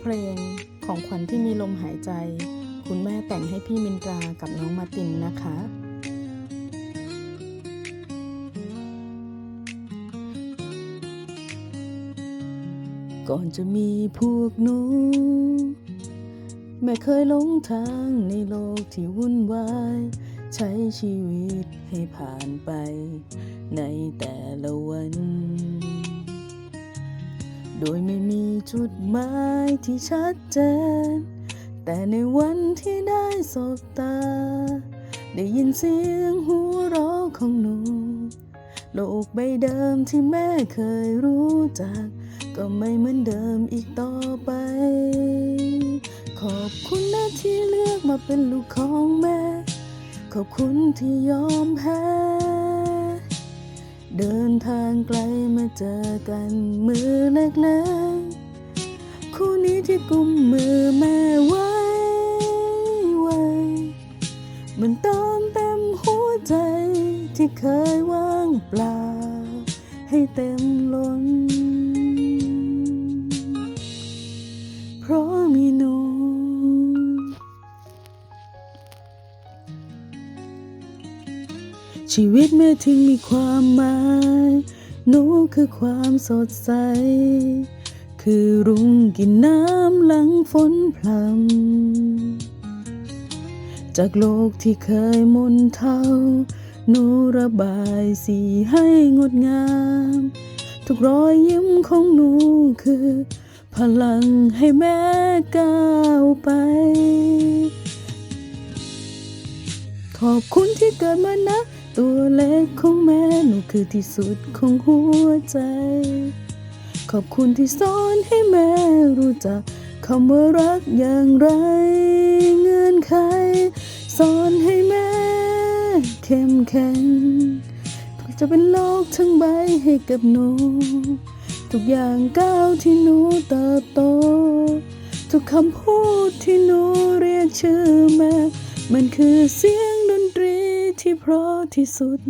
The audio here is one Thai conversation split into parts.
เพลงของขวัญที่มีลมหายใจ คุณแม่แต่งให้พี่มินตรากับน้องมาตินนะคะ ก่อนจะมีพวกหนู แม่เคยหลงทางในโลกที่วุ่นวาย ใช้ชีวิตให้ผ่านไป ในแต่ละวัน โดยไม่มีจุดหมายที่ชัดเจน แต่ในวันที่ได้สบตา ได้ยินเสียงหัวเราะของหนูโลกใบเดิมที่แม่เคยรู้จัก ก็ไม่เหมือนเดิมอีกต่อไป ขอบคุณนะที่เลือกมาเป็นลูกของแม่ ขอบคุณที่ยอมแพ้ ทางไกลมาเจอกันมือเล็กๆคู่นี้ที่กุมมือแม่ไว้ไว้มันเติมเต็มหัวใจที่เคยว่างเปล่า ให้เต็มล้น ชีวิตแม่ถึงมีความหมาย หนูคือความสดใส คือรุ่งกินน้ำหลังฝนพรำจากโลกที่เคยมนเทาหนูระบายสีให้งดงาม ทุกรอยยิ้มของหนูคือ พลังให้แม่ก้าวไป ขอบคุณที่เกิดมานะ ตัวเล็กของแม่หนูคือที่สุดของหัวใจ ขอบคุณที่สอนให้แม่รู้จักคำว่ารักอย่างไร เงื่อนไขสอนให้แม่เข้มแข็งเพื่อจะเป็นโลกทั้งใบให้กับหนู ทุกอย่างก้าวที่หนูเติบโต ทุกคำพูดที่หนูเรียกชื่อแม่ มันคือเสียง ที่เพราะที่สุด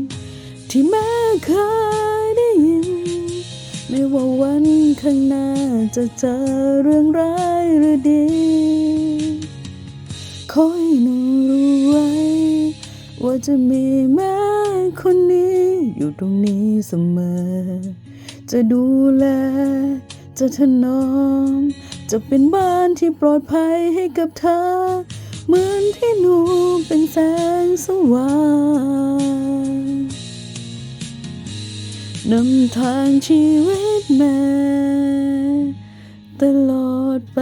ที่แม่เคยได้ยิน ไม่ว่าวันข้างหน้าจะเจอเรื่องร้ายหรือดีขอให้หนูรู้ไว้ ว่าจะมีแม่คนนี้อยู่ตรงนี้เสมอ จะดูแล จะถนอม จะเป็นบ้านที่ปลอดภัยให้กับเธอ งสว่างนำทางชีวิตแม่ตลอดไป